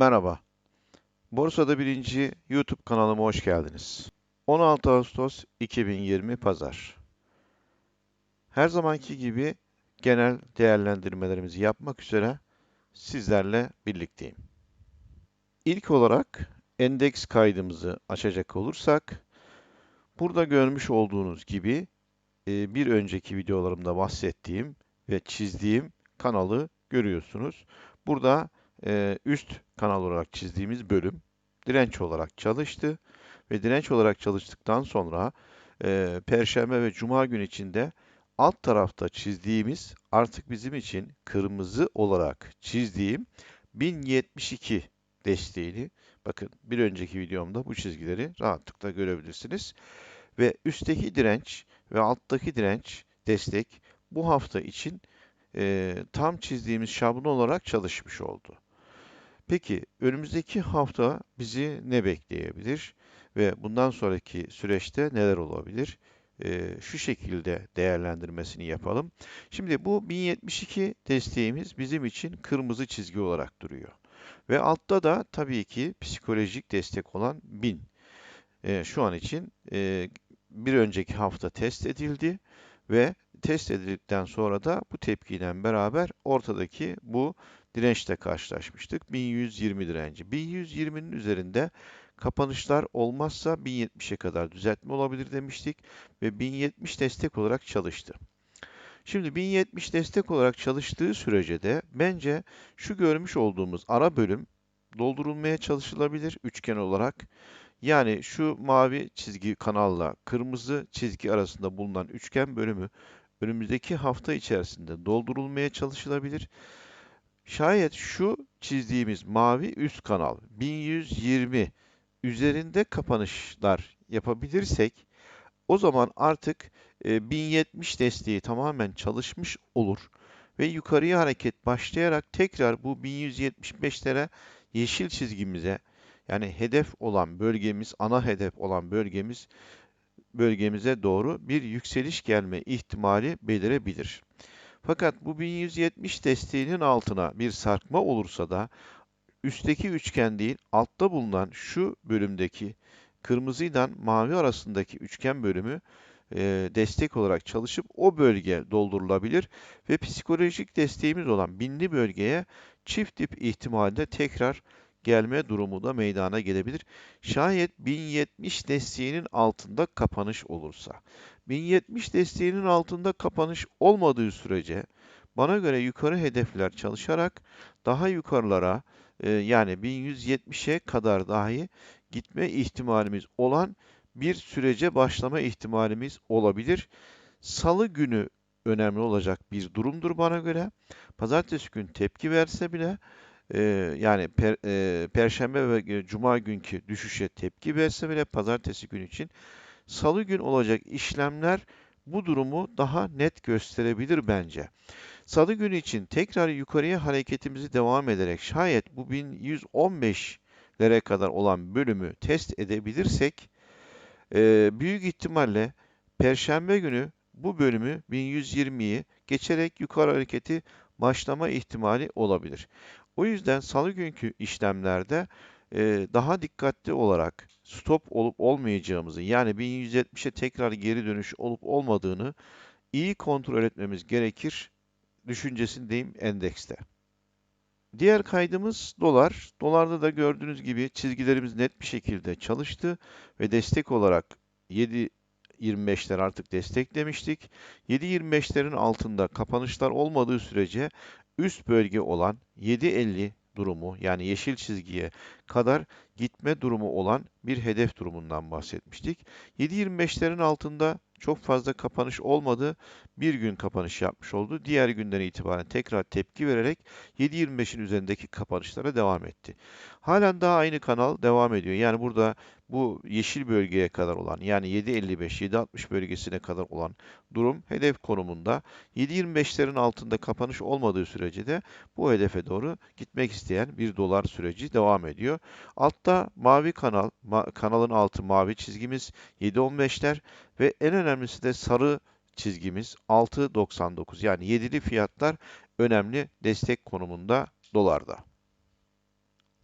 Merhaba. Borsada Birinci YouTube kanalıma hoş geldiniz. 16 Ağustos 2020 Pazar. Her zamanki gibi genel değerlendirmelerimizi yapmak üzere sizlerle birlikteyim. İlk olarak endeks kaydımızı açacak olursak, burada görmüş olduğunuz gibi e, bir önceki videolarımda bahsettiğim ve çizdiğim kanalı görüyorsunuz. Burada e, üst kanal olarak çizdiğimiz bölüm direnç olarak çalıştı ve direnç olarak çalıştıktan sonra e, Perşembe ve Cuma gün içinde alt tarafta çizdiğimiz artık bizim için kırmızı olarak çizdiğim 1072 desteğini bakın bir önceki videomda bu çizgileri rahatlıkla görebilirsiniz. Ve üstteki direnç ve alttaki direnç destek bu hafta için e, tam çizdiğimiz şablon olarak çalışmış oldu. Peki önümüzdeki hafta bizi ne bekleyebilir ve bundan sonraki süreçte neler olabilir? Ee, şu şekilde değerlendirmesini yapalım. Şimdi bu 1072 desteğimiz bizim için kırmızı çizgi olarak duruyor. Ve altta da tabii ki psikolojik destek olan 1000. Ee, şu an için e, bir önceki hafta test edildi ve test edildikten sonra da bu tepkiyle beraber ortadaki bu dirençle karşılaşmıştık. 1120 direnci. 1120'nin üzerinde kapanışlar olmazsa 1070'e kadar düzeltme olabilir demiştik ve 1070 destek olarak çalıştı. Şimdi 1070 destek olarak çalıştığı sürece de bence şu görmüş olduğumuz ara bölüm doldurulmaya çalışılabilir üçgen olarak. Yani şu mavi çizgi kanalla kırmızı çizgi arasında bulunan üçgen bölümü önümüzdeki hafta içerisinde doldurulmaya çalışılabilir. Şayet şu çizdiğimiz mavi üst kanal 1120 üzerinde kapanışlar yapabilirsek o zaman artık 1070 e, desteği tamamen çalışmış olur ve yukarıya hareket başlayarak tekrar bu 1175'lere yeşil çizgimize yani hedef olan bölgemiz, ana hedef olan bölgemiz bölgemize doğru bir yükseliş gelme ihtimali belirebilir. Fakat bu 1170 desteğinin altına bir sarkma olursa da üstteki üçgen değil, altta bulunan şu bölümdeki kırmızıyla mavi arasındaki üçgen bölümü e, destek olarak çalışıp o bölge doldurulabilir ve psikolojik desteğimiz olan binli bölgeye çift dip ihtimalde tekrar gelme durumu da meydana gelebilir. Şayet 1070 desteğinin altında kapanış olursa. 1070 desteğinin altında kapanış olmadığı sürece bana göre yukarı hedefler çalışarak daha yukarılara e, yani 1170'e kadar dahi gitme ihtimalimiz olan bir sürece başlama ihtimalimiz olabilir. Salı günü önemli olacak bir durumdur bana göre. Pazartesi gün tepki verse bile e, yani per, e, Perşembe ve Cuma günkü düşüşe tepki verse bile pazartesi gün için salı gün olacak işlemler bu durumu daha net gösterebilir bence. Salı günü için tekrar yukarıya hareketimizi devam ederek şayet bu 1115'lere kadar olan bölümü test edebilirsek e, büyük ihtimalle Perşembe günü bu bölümü 1120'yi geçerek yukarı hareketi başlama ihtimali olabilir. O yüzden salı günkü işlemlerde daha dikkatli olarak stop olup olmayacağımızı yani 1170'e tekrar geri dönüş olup olmadığını iyi kontrol etmemiz gerekir düşüncesindeyim endekste. Diğer kaydımız dolar. Dolarda da gördüğünüz gibi çizgilerimiz net bir şekilde çalıştı ve destek olarak 7.25'ler artık desteklemiştik. 7.25'lerin altında kapanışlar olmadığı sürece üst bölge olan 7.50 durumu yani yeşil çizgiye kadar gitme durumu olan bir hedef durumundan bahsetmiştik. 7.25'lerin altında çok fazla kapanış olmadı. Bir gün kapanış yapmış oldu. Diğer günden itibaren tekrar tepki vererek 7.25'in üzerindeki kapanışlara devam etti. Halen daha aynı kanal devam ediyor. Yani burada bu yeşil bölgeye kadar olan yani 7.55-7.60 bölgesine kadar olan durum hedef konumunda. 7.25'lerin altında kapanış olmadığı sürece de bu hedefe doğru gitmek isteyen bir dolar süreci devam ediyor. Altta mavi kanal, ma kanalın altı mavi çizgimiz 7.15'ler ve en önemlisi de sarı çizgimiz 6.99 yani yedili fiyatlar önemli destek konumunda dolarda.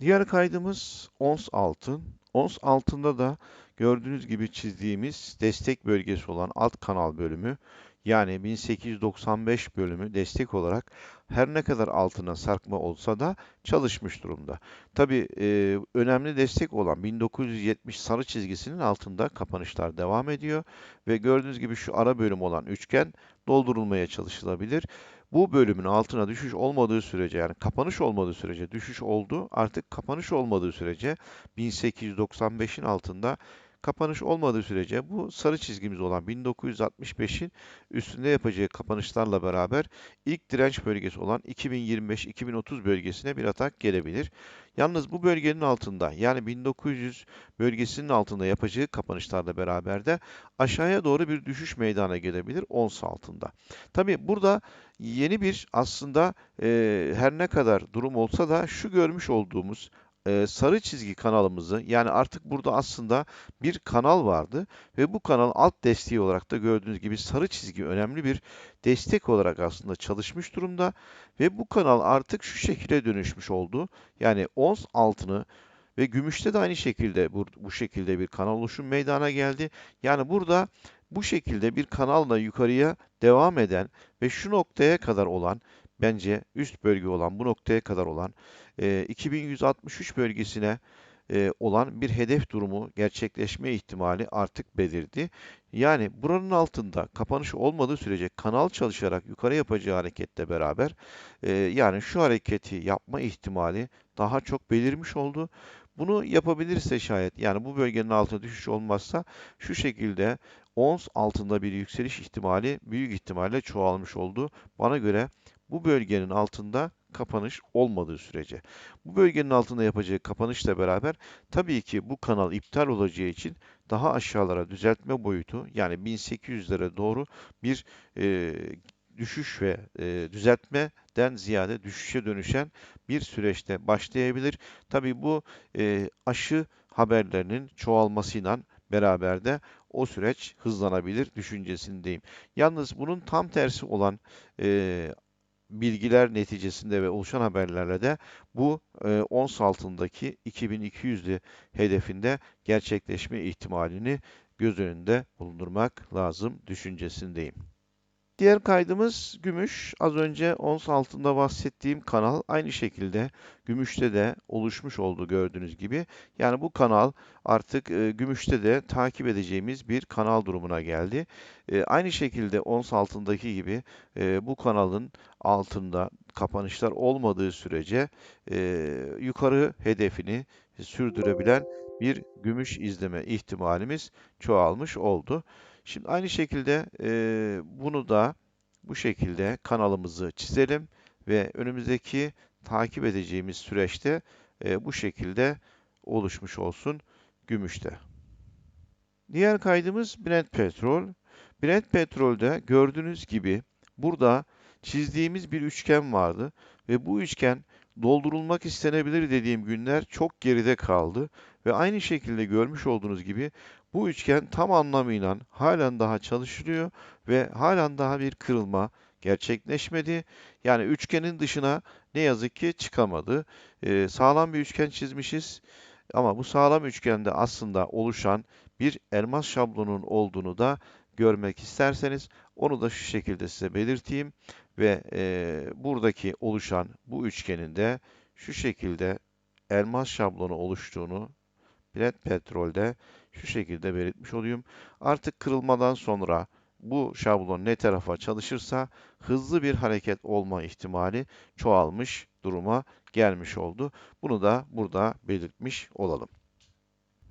Diğer kaydımız ons altın. Ons altında da gördüğünüz gibi çizdiğimiz destek bölgesi olan alt kanal bölümü yani 1895 bölümü destek olarak her ne kadar altına sarkma olsa da çalışmış durumda. Tabi e, önemli destek olan 1970 sarı çizgisinin altında kapanışlar devam ediyor ve gördüğünüz gibi şu ara bölüm olan üçgen doldurulmaya çalışılabilir. Bu bölümün altına düşüş olmadığı sürece yani kapanış olmadığı sürece düşüş oldu. Artık kapanış olmadığı sürece 1895'in altında Kapanış olmadığı sürece bu sarı çizgimiz olan 1965'in üstünde yapacağı kapanışlarla beraber ilk direnç bölgesi olan 2025-2030 bölgesine bir atak gelebilir. Yalnız bu bölgenin altında yani 1900 bölgesinin altında yapacağı kapanışlarla beraber de aşağıya doğru bir düşüş meydana gelebilir ons altında. Tabi burada yeni bir aslında e, her ne kadar durum olsa da şu görmüş olduğumuz e, sarı çizgi kanalımızı yani artık burada aslında bir kanal vardı ve bu kanal alt desteği olarak da gördüğünüz gibi sarı çizgi önemli bir destek olarak aslında çalışmış durumda ve bu kanal artık şu şekilde dönüşmüş oldu. Yani ons altını ve gümüşte de aynı şekilde bu, bu şekilde bir kanal oluşum meydana geldi. Yani burada bu şekilde bir kanalla yukarıya devam eden ve şu noktaya kadar olan bence üst bölge olan bu noktaya kadar olan e, 2163 bölgesine e, olan bir hedef durumu gerçekleşme ihtimali artık belirdi. Yani buranın altında kapanış olmadığı sürece kanal çalışarak yukarı yapacağı hareketle beraber e, yani şu hareketi yapma ihtimali daha çok belirmiş oldu. Bunu yapabilirse şayet yani bu bölgenin altına düşüş olmazsa şu şekilde ons altında bir yükseliş ihtimali büyük ihtimalle çoğalmış oldu. Bana göre bu bölgenin altında kapanış olmadığı sürece. Bu bölgenin altında yapacağı kapanışla beraber tabii ki bu kanal iptal olacağı için daha aşağılara düzeltme boyutu yani 1800'lere doğru bir e, düşüş ve e, düzeltmeden ziyade düşüşe dönüşen bir süreçte başlayabilir. Tabii bu e, aşı haberlerinin çoğalmasıyla beraber de o süreç hızlanabilir düşüncesindeyim. Yalnız bunun tam tersi olan e, bilgiler neticesinde ve oluşan haberlerle de bu e, ons altındaki 2200'lü hedefinde gerçekleşme ihtimalini göz önünde bulundurmak lazım düşüncesindeyim. Diğer kaydımız gümüş. Az önce ons altında bahsettiğim kanal aynı şekilde gümüşte de oluşmuş oldu gördüğünüz gibi. Yani bu kanal artık e, gümüşte de takip edeceğimiz bir kanal durumuna geldi. E, aynı şekilde ons altındaki gibi e, bu kanalın altında kapanışlar olmadığı sürece yukarı hedefini sürdürebilen bir gümüş izleme ihtimalimiz çoğalmış oldu. Şimdi aynı şekilde e, bunu da bu şekilde kanalımızı çizelim ve önümüzdeki takip edeceğimiz süreçte e, bu şekilde oluşmuş olsun gümüşte. Diğer kaydımız Brent petrol. Brent petrolde gördüğünüz gibi burada çizdiğimiz bir üçgen vardı ve bu üçgen doldurulmak istenebilir dediğim günler çok geride kaldı ve aynı şekilde görmüş olduğunuz gibi bu üçgen tam anlamıyla halen daha çalışılıyor ve halen daha bir kırılma gerçekleşmedi. Yani üçgenin dışına ne yazık ki çıkamadı. Ee, sağlam bir üçgen çizmişiz ama bu sağlam üçgende aslında oluşan bir elmas şablonun olduğunu da görmek isterseniz onu da şu şekilde size belirteyim ve e, buradaki oluşan bu üçgenin de şu şekilde elmas şablonu oluştuğunu Brent petrolde şu şekilde belirtmiş olayım. Artık kırılmadan sonra bu şablon ne tarafa çalışırsa hızlı bir hareket olma ihtimali çoğalmış duruma gelmiş oldu. Bunu da burada belirtmiş olalım.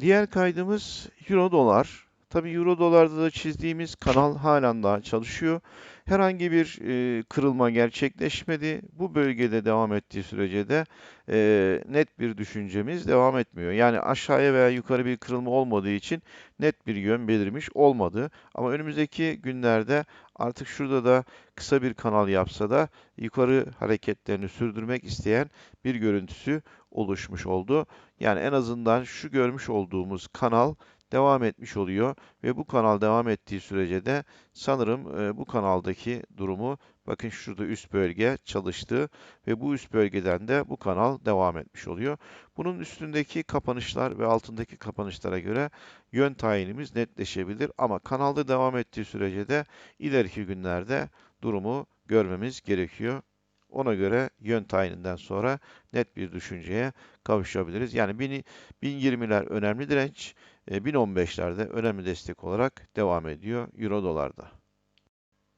Diğer kaydımız Euro dolar. Tabi Euro dolarda da çizdiğimiz kanal halen daha çalışıyor. Herhangi bir e, kırılma gerçekleşmedi. Bu bölgede devam ettiği sürece de e, net bir düşüncemiz devam etmiyor. Yani aşağıya veya yukarı bir kırılma olmadığı için net bir yön belirmiş olmadı. Ama önümüzdeki günlerde artık şurada da kısa bir kanal yapsa da yukarı hareketlerini sürdürmek isteyen bir görüntüsü oluşmuş oldu. Yani en azından şu görmüş olduğumuz kanal devam etmiş oluyor ve bu kanal devam ettiği sürece de sanırım e, bu kanaldaki durumu bakın şurada üst bölge çalıştı ve bu üst bölgeden de bu kanal devam etmiş oluyor. Bunun üstündeki kapanışlar ve altındaki kapanışlara göre yön tayinimiz netleşebilir ama kanalda devam ettiği sürece de ileriki günlerde durumu görmemiz gerekiyor. Ona göre yön tayininden sonra net bir düşünceye kavuşabiliriz. Yani 1020'ler önemli direnç, 1015'lerde önemli destek olarak devam ediyor Euro dolarda.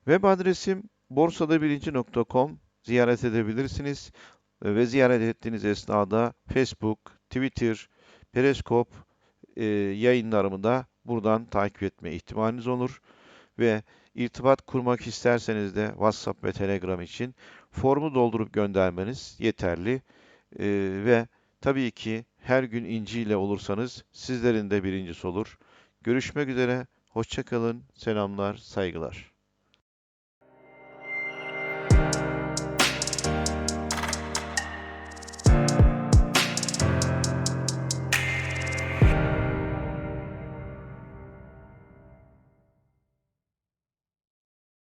Web adresim borsadabirinci.com ziyaret edebilirsiniz ve ziyaret ettiğiniz esnada Facebook, Twitter, Periskop e, yayınlarımı da buradan takip etme ihtimaliniz olur ve irtibat kurmak isterseniz de WhatsApp ve Telegram için formu doldurup göndermeniz yeterli e, ve tabii ki her gün inci ile olursanız sizlerin de birincisi olur. Görüşmek üzere, hoşçakalın, selamlar, saygılar.